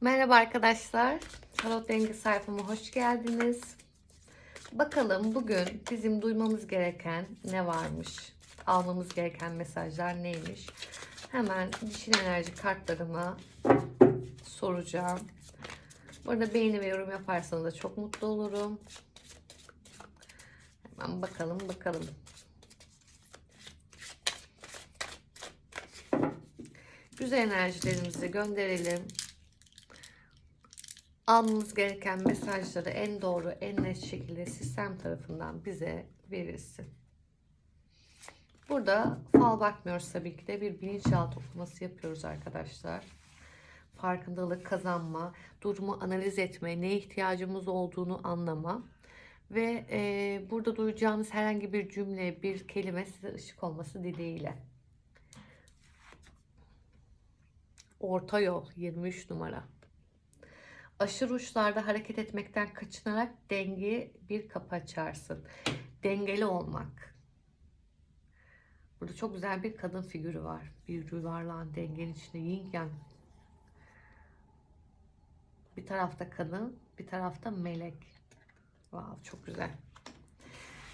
Merhaba arkadaşlar. Tarot Denge sayfama hoş geldiniz. Bakalım bugün bizim duymamız gereken ne varmış? Almamız gereken mesajlar neymiş? Hemen dişil enerji kartlarıma soracağım. Bu arada beğeni ve yorum yaparsanız da çok mutlu olurum. Hemen bakalım bakalım. Güzel enerjilerimizi gönderelim almamız gereken mesajları en doğru, en net şekilde sistem tarafından bize verilsin. Burada fal bakmıyoruz tabii ki de bir bilinçaltı okuması yapıyoruz arkadaşlar. Farkındalık kazanma, durumu analiz etme, neye ihtiyacımız olduğunu anlama ve e, burada duyacağınız herhangi bir cümle, bir kelime size ışık olması dileğiyle. Orta yol 23 numara aşırı uçlarda hareket etmekten kaçınarak dengeye bir kapı açarsın. Dengeli olmak. Burada çok güzel bir kadın figürü var. Bir yuvarlağın dengenin içinde yin yang. Bir tarafta kadın, bir tarafta melek. Wow, çok güzel.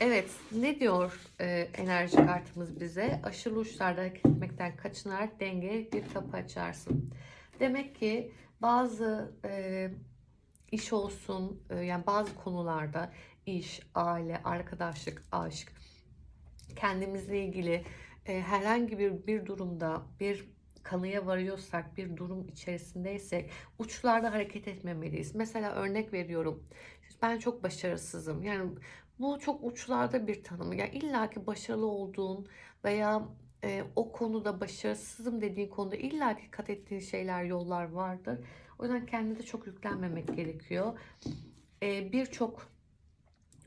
Evet, ne diyor e, enerji kartımız bize? Aşırı uçlarda hareket etmekten kaçınarak dengeye bir kapı açarsın. Demek ki bazı e, iş olsun e, yani bazı konularda iş, aile, arkadaşlık, aşk kendimizle ilgili e, herhangi bir bir durumda bir kanıya varıyorsak, bir durum içerisindeysek uçlarda hareket etmemeliyiz. Mesela örnek veriyorum. Ben çok başarısızım. Yani bu çok uçlarda bir tanımı. Yani illaki başarılı olduğun veya e, o konuda başarısızım dediğin konuda illaki kat ettiğin şeyler, yollar vardır. O yüzden kendine de çok yüklenmemek gerekiyor. E, Birçok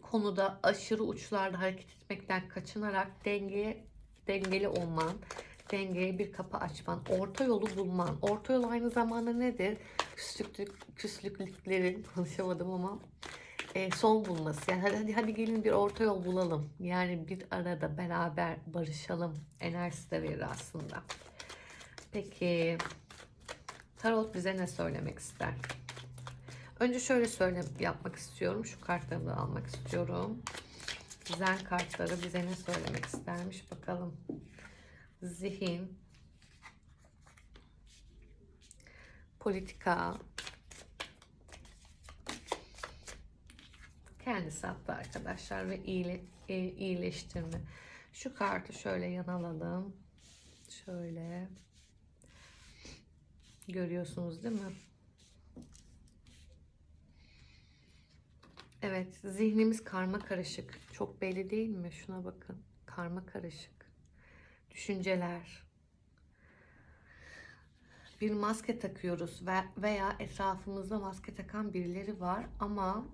konuda aşırı uçlarda hareket etmekten kaçınarak dengeye dengeli olman, dengeye bir kapı açman, orta yolu bulman. Orta yol aynı zamanda nedir? Küslüklük, küslüklüklerin konuşamadım ama e, son bulması. Yani hadi, hadi hadi gelin bir orta yol bulalım. Yani bir arada beraber barışalım enerjisi de verir aslında. Peki tarot bize ne söylemek ister? Önce şöyle söyle yapmak istiyorum. Şu kartları da almak istiyorum. Zen kartları bize ne söylemek istermiş bakalım. Zihin, politika, kendisi hatta arkadaşlar ve iyile, e, iyileştirme. Şu kartı şöyle yan alalım. Şöyle. Görüyorsunuz değil mi? Evet, zihnimiz karma karışık. Çok belli değil mi? Şuna bakın. Karma karışık. Düşünceler. Bir maske takıyoruz ve veya etrafımızda maske takan birileri var ama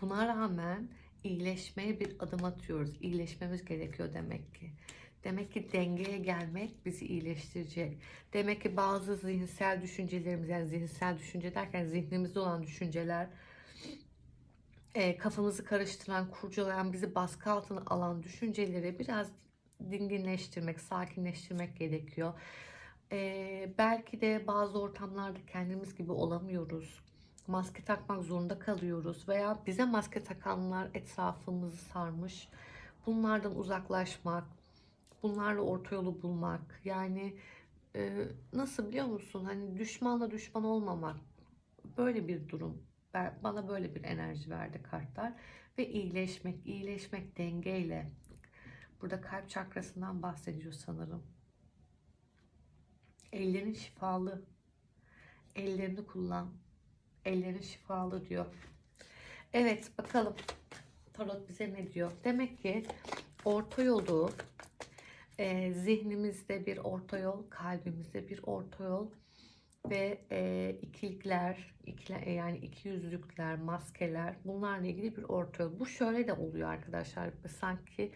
buna rağmen iyileşmeye bir adım atıyoruz. İyileşmemiz gerekiyor demek ki. Demek ki dengeye gelmek bizi iyileştirecek. Demek ki bazı zihinsel düşüncelerimiz yani zihinsel düşünce derken zihnimizde olan düşünceler e, kafamızı karıştıran, kurcalayan, bizi baskı altına alan düşünceleri biraz dinginleştirmek, sakinleştirmek gerekiyor. E, belki de bazı ortamlarda kendimiz gibi olamıyoruz. Maske takmak zorunda kalıyoruz veya bize maske takanlar etrafımızı sarmış. Bunlardan uzaklaşmak, bunlarla orta yolu bulmak. Yani e, nasıl biliyor musun? Hani düşmanla düşman olmamak. Böyle bir durum. Bana böyle bir enerji verdi kartlar. Ve iyileşmek, iyileşmek dengeyle. Burada kalp çakrasından bahsediyor sanırım. Ellerin şifalı. Ellerini kullan. Ellerin şifalı diyor. Evet bakalım tarot bize ne diyor? Demek ki orta yolu e, zihnimizde bir orta yol, kalbimizde bir orta yol ve e, ikilikler, ikiler, yani iki yüzlükler, maskeler bunlarla ilgili bir orta yol. Bu şöyle de oluyor arkadaşlar. Sanki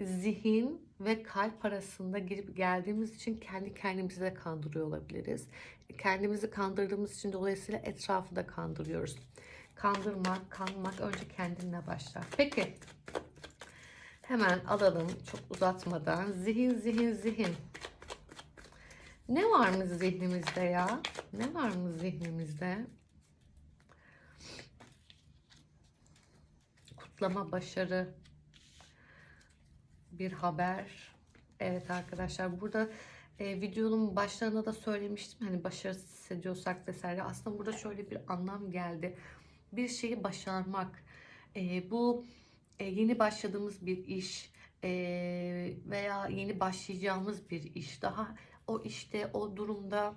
zihin ve kalp arasında girip geldiğimiz için kendi kendimizi de kandırıyor olabiliriz. Kendimizi kandırdığımız için dolayısıyla etrafı da kandırıyoruz. Kandırmak, kanmak önce kendinle başlar. Peki hemen alalım çok uzatmadan. Zihin, zihin, zihin. Ne var mı zihnimizde ya? Ne var mı zihnimizde? Kutlama, başarı, bir haber. Evet arkadaşlar burada e, videonun başlarında da söylemiştim. Hani başarısız hissediyorsak vesaire. Aslında burada şöyle bir anlam geldi. Bir şeyi başarmak. E, bu e, yeni başladığımız bir iş e, veya yeni başlayacağımız bir iş. Daha o işte o durumda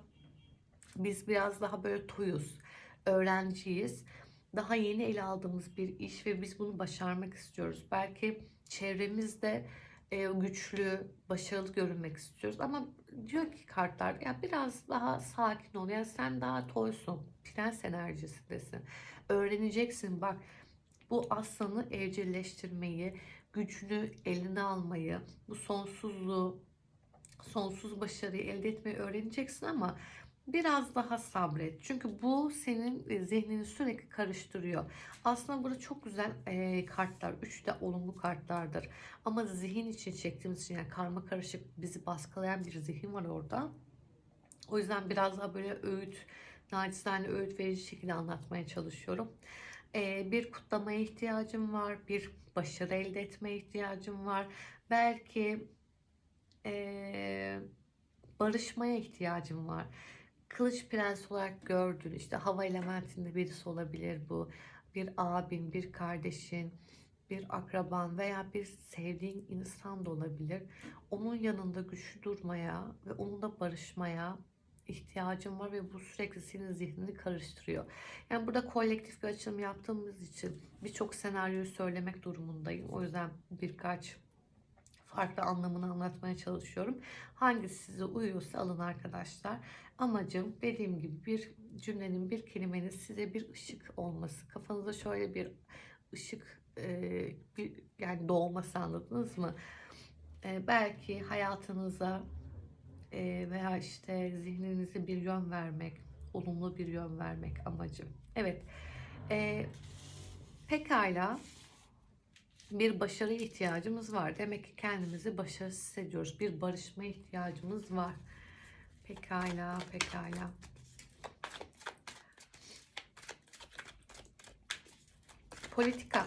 biz biraz daha böyle toyuz, öğrenciyiz. Daha yeni ele aldığımız bir iş ve biz bunu başarmak istiyoruz. Belki çevremizde e, güçlü, başarılı görünmek istiyoruz. Ama diyor ki kartlar ya biraz daha sakin ol. Yani sen daha toysun. Prens enerjisindesin. Öğreneceksin bak bu aslanı evcilleştirmeyi, gücünü eline almayı, bu sonsuzluğu, sonsuz başarıyı elde etmeyi öğreneceksin ama biraz daha sabret. Çünkü bu senin e, zihnini sürekli karıştırıyor. Aslında burada çok güzel e, kartlar. Üç de olumlu kartlardır. Ama zihin için çektiğimiz için yani karma karışık bizi baskılayan bir zihin var orada. O yüzden biraz daha böyle öğüt, nacizane öğüt verici şekilde anlatmaya çalışıyorum. E, bir kutlamaya ihtiyacım var. Bir başarı elde etmeye ihtiyacım var. Belki e, barışmaya ihtiyacım var. Kılıç prens olarak gördün işte hava elementinde birisi olabilir bu. Bir abin, bir kardeşin, bir akraban veya bir sevdiğin insan da olabilir. Onun yanında güçlü durmaya ve onunla barışmaya ihtiyacım var ve bu sürekli senin zihnini karıştırıyor. Yani burada kolektif bir açılım yaptığımız için birçok senaryoyu söylemek durumundayım. O yüzden birkaç farklı anlamını anlatmaya çalışıyorum. Hangisi size uyuyorsa alın arkadaşlar. Amacım dediğim gibi bir cümlenin, bir kelimenin size bir ışık olması. Kafanıza şöyle bir ışık e, bir, yani doğması anladınız mı? E, belki hayatınıza e, veya işte zihninize bir yön vermek, olumlu bir yön vermek amacım. Evet. E, pekala bir başarı ihtiyacımız var. Demek ki kendimizi başarısız hissediyoruz. Bir barışma ihtiyacımız var. Pekala, pekala. Politika.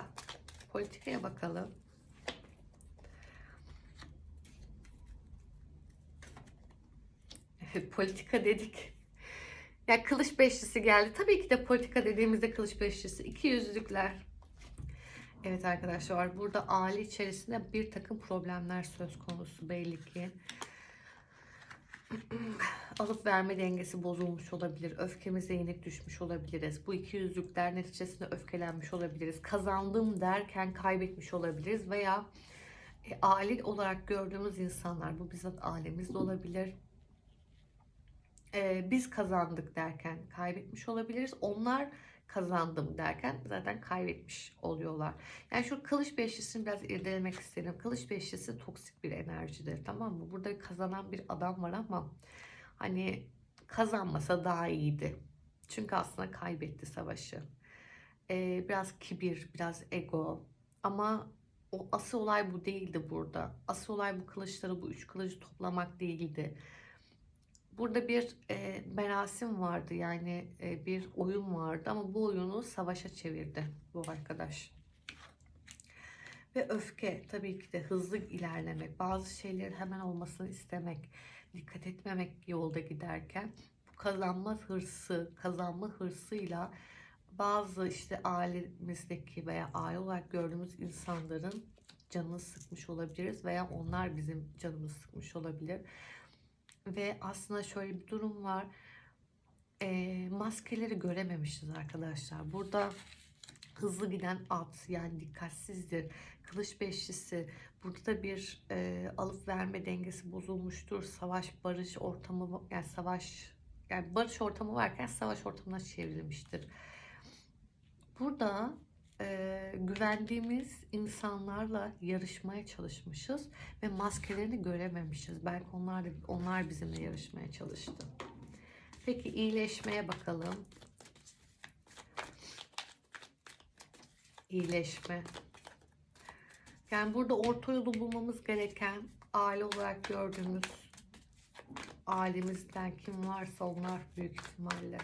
Politikaya bakalım. Politika dedik. Ya kılıç beşlisi geldi. Tabii ki de politika dediğimizde kılıç beşlisi. İki yüzlükler. Evet arkadaşlar burada aile içerisinde bir takım problemler söz konusu belli ki. Alıp verme dengesi bozulmuş olabilir. Öfkemize yenik düşmüş olabiliriz. Bu iki yüzlükler neticesinde öfkelenmiş olabiliriz. Kazandım derken kaybetmiş olabiliriz. Veya e, aile olarak gördüğümüz insanlar bu bizzat ailemiz de olabilir. E, biz kazandık derken kaybetmiş olabiliriz. Onlar kazandım derken zaten kaybetmiş oluyorlar. Yani şu kılıç beşlisini biraz irdelemek istedim. Kılıç beşlisi toksik bir enerjidir tamam mı? Burada kazanan bir adam var ama hani kazanmasa daha iyiydi. Çünkü aslında kaybetti savaşı. Ee, biraz kibir, biraz ego ama o asıl olay bu değildi burada. Asıl olay bu kılıçları, bu üç kılıcı toplamak değildi Burada bir e, merasim vardı yani e, bir oyun vardı ama bu oyunu savaşa çevirdi bu arkadaş. Ve öfke tabii ki de hızlı ilerlemek, bazı şeylerin hemen olmasını istemek, dikkat etmemek yolda giderken bu kazanma hırsı, kazanma hırsıyla bazı işte ailemizdeki veya aile olarak gördüğümüz insanların canını sıkmış olabiliriz veya onlar bizim canımızı sıkmış olabilir. Ve aslında şöyle bir durum var. E, maskeleri görememişiz arkadaşlar. Burada hızlı giden at yani dikkatsizdir. Kılıç beşlisi. Burada da bir e, alıp verme dengesi bozulmuştur. Savaş barış ortamı yani savaş yani barış ortamı varken savaş ortamına çevrilmiştir. Burada güvendiğimiz insanlarla yarışmaya çalışmışız ve maskelerini görememişiz. Belki onlar da, onlar bizimle yarışmaya çalıştı. Peki iyileşmeye bakalım. İyileşme. Yani burada orta yolu bulmamız gereken aile olarak gördüğümüz ailemizden kim varsa onlar büyük ihtimalle.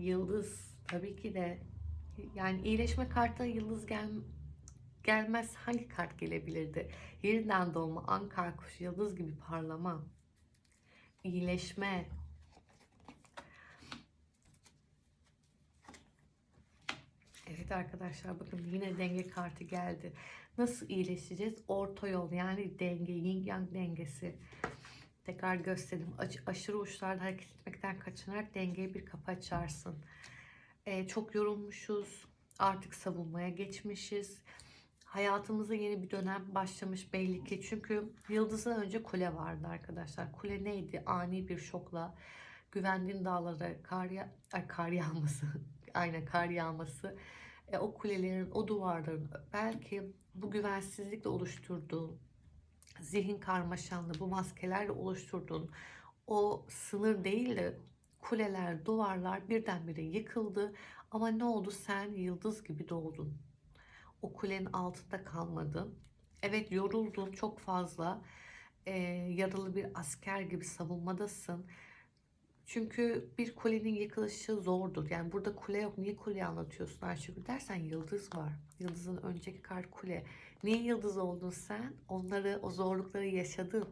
Yıldız tabii ki de yani iyileşme kartına yıldız gel, gelmez hangi kart gelebilirdi? Yeniden doğma, ankar kuş, yıldız gibi parlama, iyileşme. Evet arkadaşlar bakın yine denge kartı geldi. Nasıl iyileşeceğiz? Orta yol yani denge, yin yang dengesi. Tekrar göstereyim. Aş- aşırı uçlarda hareket etmekten kaçınarak dengeye bir kapı açarsın. Ee, çok yorulmuşuz. Artık savunmaya geçmişiz. Hayatımıza yeni bir dönem başlamış belli ki. Çünkü yıldızdan önce kule vardı arkadaşlar. Kule neydi? Ani bir şokla güvendiğin dağlara kar, ya- ay, kar yağması. Aynen kar yağması. E, o kulelerin, o duvarların belki bu güvensizlikle oluşturduğu zihin karmaşanlı bu maskelerle oluşturduğun o sınır değil de kuleler, duvarlar birdenbire yıkıldı. Ama ne oldu? Sen yıldız gibi doğdun. O kulenin altında kalmadın. Evet yoruldun çok fazla. Ee, yaralı bir asker gibi savunmadasın. Çünkü bir kulenin yıkılışı zordur. Yani burada kule yok. Niye kuleyi anlatıyorsun Ayşegül dersen yıldız var. Yıldızın önceki kart kule. Niye yıldız oldun sen? Onları, o zorlukları yaşadın.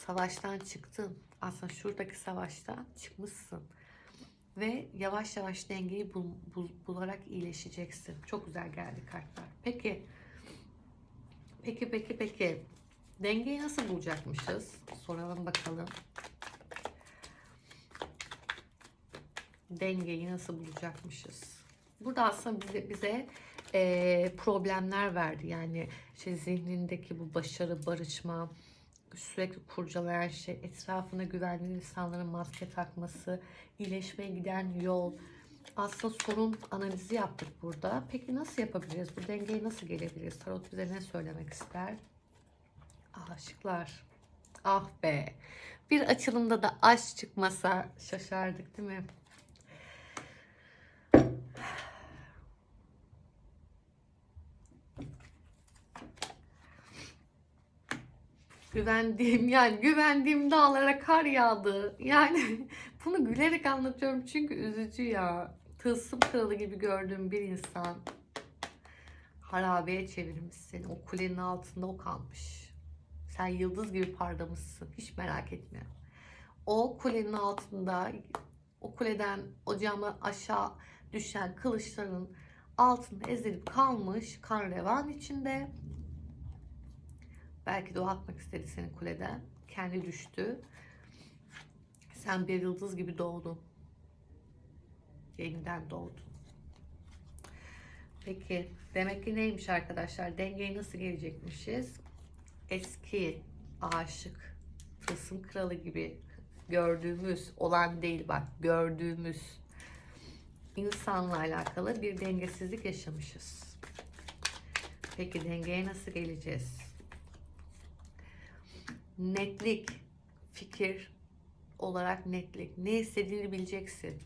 Savaştan çıktın. Aslında şuradaki savaştan çıkmışsın. Ve yavaş yavaş dengeyi bul, bul- bularak iyileşeceksin. Çok güzel geldi kartlar. Peki. Peki peki peki. Dengeyi nasıl bulacakmışız? Soralım bakalım. Dengeyi nasıl bulacakmışız? Burada aslında bize, bize eee, problemler verdi. Yani şey zihnindeki bu başarı, barışma, sürekli kurcalayan şey, etrafına güvenli insanların maske takması, iyileşmeye giden yol. Aslında sorun analizi yaptık burada. Peki nasıl yapabiliriz? Bu dengeye nasıl gelebiliriz? Tarot bize ne söylemek ister? Aşıklar. Ah be. Bir açılımda da aşk çıkmasa şaşardık değil mi? Güvendiğim yani güvendiğim dağlara kar yağdı. Yani bunu gülerek anlatıyorum çünkü üzücü ya. Tılsım kralı gibi gördüğüm bir insan harabeye çevirmiş seni. O kulenin altında o kalmış. Sen yıldız gibi parlamışsın. Hiç merak etme. O kulenin altında o kuleden o cama aşağı düşen kılıçların altında ezilip kalmış kan revan içinde. Belki de o atmak istedi seni kuleden. Kendi düştü. Sen bir yıldız gibi doğdun. Yeniden doğdun. Peki demek ki neymiş arkadaşlar? Dengeye nasıl gelecekmişiz? Eski aşık, tılsım kralı gibi gördüğümüz olan değil bak gördüğümüz insanla alakalı bir dengesizlik yaşamışız. Peki dengeye nasıl geleceğiz? Netlik, fikir olarak netlik. Ne istediğini bileceksin.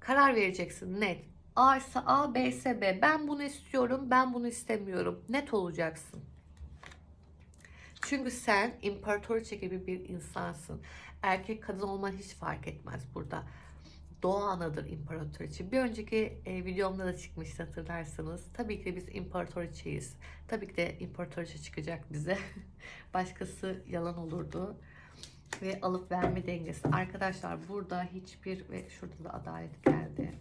Karar vereceksin net. A ise A, B ise B. Ben bunu istiyorum, ben bunu istemiyorum. Net olacaksın. Çünkü sen imparatoriçe gibi bir insansın. Erkek kadın olman hiç fark etmez burada. Doğa anadır imparatoriçe. Bir önceki e, videomda da çıkmıştı hatırlarsanız. Tabii ki biz imparatoriçeyiz. Tabii ki de imparatoriçe çıkacak bize. Başkası yalan olurdu. Ve alıp verme dengesi. Arkadaşlar burada hiçbir ve şurada da adalet geldi.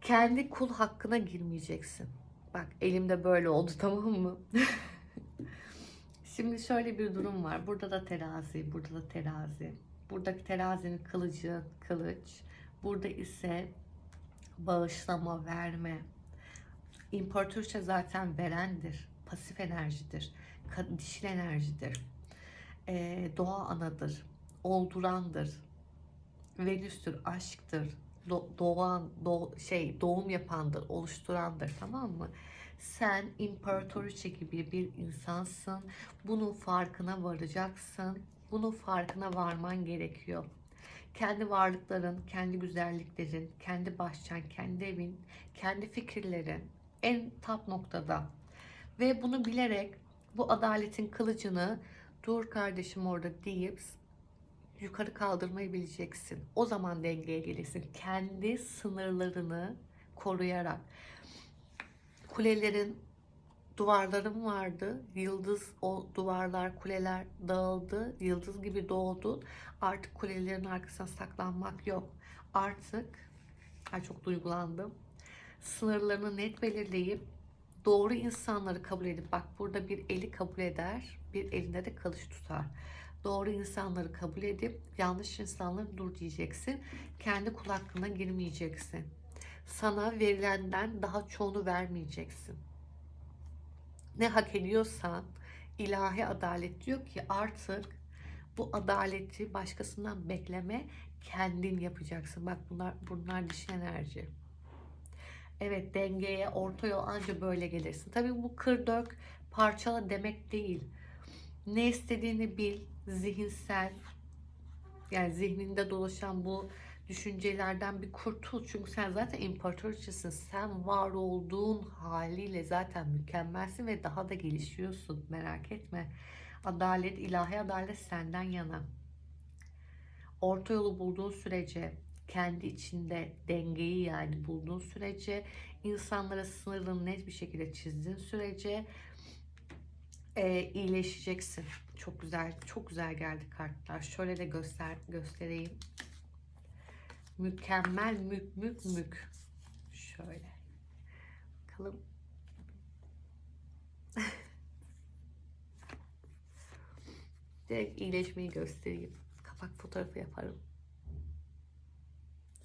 Kendi kul hakkına girmeyeceksin. Bak elimde böyle oldu tamam mı? Şimdi şöyle bir durum var. Burada da terazi, burada da terazi. Buradaki terazinin kılıcı kılıç. Burada ise bağışlama, verme. İmparatorça zaten verendir. Pasif enerjidir. Dişil enerjidir. Ee, doğa anadır. Oldurandır. Venüs'tür, aşktır. Do- doğan, do- şey doğum yapandır, oluşturandır tamam mı? Sen imparatoriçe gibi bir insansın. Bunun farkına varacaksın. Bunun farkına varman gerekiyor. Kendi varlıkların, kendi güzelliklerin, kendi bahçen, kendi evin, kendi fikirlerin, en top noktada. Ve bunu bilerek bu adaletin kılıcını dur kardeşim orada deyip yukarı kaldırmayı bileceksin. O zaman dengeye gelirsin. Kendi sınırlarını koruyarak. Kulelerin duvarlarım vardı. Yıldız o duvarlar, kuleler dağıldı. Yıldız gibi doğdu. Artık kulelerin arkasına saklanmak yok. Artık ay çok duygulandım. Sınırlarını net belirleyip doğru insanları kabul edip bak burada bir eli kabul eder, bir elinde de kılıç tutar. Doğru insanları kabul edip yanlış insanları dur diyeceksin. Kendi kul hakkına girmeyeceksin. Sana verilenden daha çoğunu vermeyeceksin. Ne hak ediyorsan ilahi adalet diyor ki artık bu adaleti başkasından bekleme kendin yapacaksın. Bak bunlar bunlar dişi enerji. Evet dengeye orta yol anca böyle gelirsin. Tabii bu kır dök parçala demek değil. Ne istediğini bil, zihinsel yani zihninde dolaşan bu düşüncelerden bir kurtul. Çünkü sen zaten imparatoriçesin. Sen var olduğun haliyle zaten mükemmelsin ve daha da gelişiyorsun. Merak etme. Adalet, ilahi adalet senden yana. Orta yolu bulduğun sürece kendi içinde dengeyi yani bulduğun sürece insanlara sınırını net bir şekilde çizdiğin sürece e, iyileşeceksin. Çok güzel, çok güzel geldi kartlar. Şöyle de göster göstereyim. Mükemmel mük mük mük. Şöyle. Bakalım. Direkt iyileşmeyi göstereyim. Kapak fotoğrafı yaparım.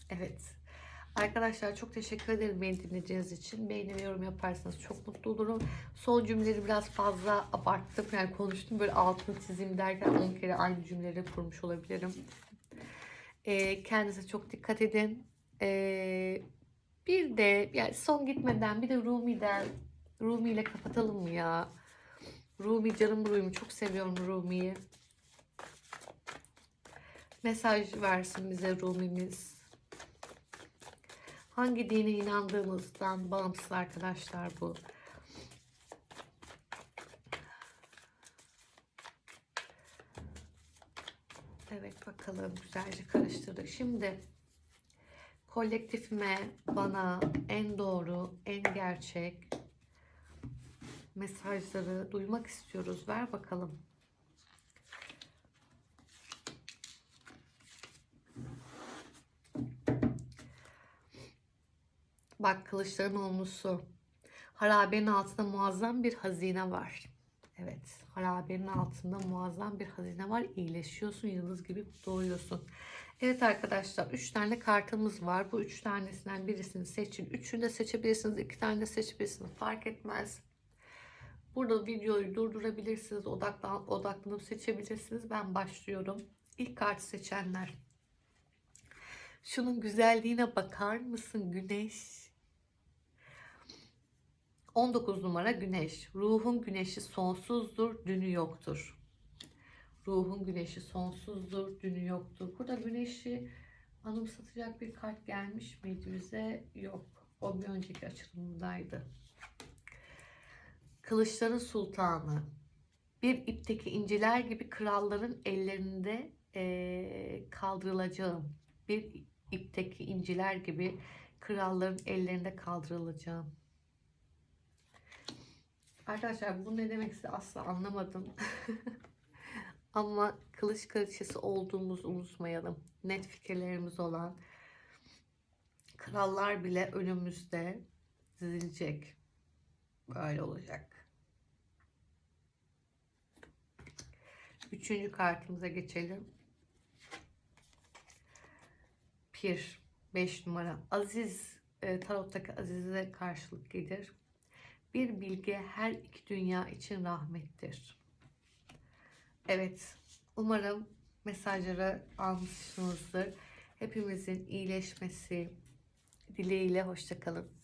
Evet. Arkadaşlar çok teşekkür ederim beni dinlediğiniz için. Beğeni ve yorum yaparsanız çok mutlu olurum. Son cümleleri biraz fazla abarttım. Yani konuştum böyle altını çizeyim derken 10 kere aynı cümleleri kurmuş olabilirim. Ee, kendinize çok dikkat edin. Ee, bir de yani son gitmeden bir de Rumi'den Rumi ile kapatalım mı ya? Rumi canım Rumi çok seviyorum Rumi'yi. Mesaj versin bize Rumi'miz. Hangi dine inandığımızdan bağımsız arkadaşlar bu. Evet bakalım güzelce karıştırdık. Şimdi kolektifime bana en doğru, en gerçek mesajları duymak istiyoruz. Ver bakalım. Bak kılıçların olmusu. Harabenin altında muazzam bir hazine var. Evet, harabenin altında muazzam bir hazine var. İyileşiyorsun, yıldız gibi doğuyorsun. Evet arkadaşlar, 3 tane kartımız var. Bu 3 tanesinden birisini seçin. Üçünü de seçebilirsiniz, 2 tane de seçebilirsiniz. Fark etmez. Burada videoyu durdurabilirsiniz. Odaklan, odaklanıp seçebilirsiniz. Ben başlıyorum. İlk kartı seçenler. Şunun güzelliğine bakar mısın güneş? 19 numara güneş. Ruhun güneşi sonsuzdur, dünü yoktur. Ruhun güneşi sonsuzdur, dünü yoktur. Burada güneşi anımsatacak bir kart gelmiş miydi bize? Yok. O bir önceki açılımdaydı. Kılıçların sultanı. Bir ipteki inciler gibi kralların ellerinde eee, kaldırılacağım. Bir ipteki inciler gibi kralların ellerinde kaldırılacağım. Arkadaşlar bu ne demek size asla anlamadım. Ama kılıç kraliçesi olduğumuzu unutmayalım. Net fikirlerimiz olan krallar bile önümüzde dizilecek. Böyle olacak. Üçüncü kartımıza geçelim. Pir. 5 numara. Aziz. E, tarottaki Aziz'e karşılık gelir. Bir bilgi her iki dünya için rahmettir. Evet. Umarım mesajları almışsınızdır. Hepimizin iyileşmesi dileğiyle hoşçakalın.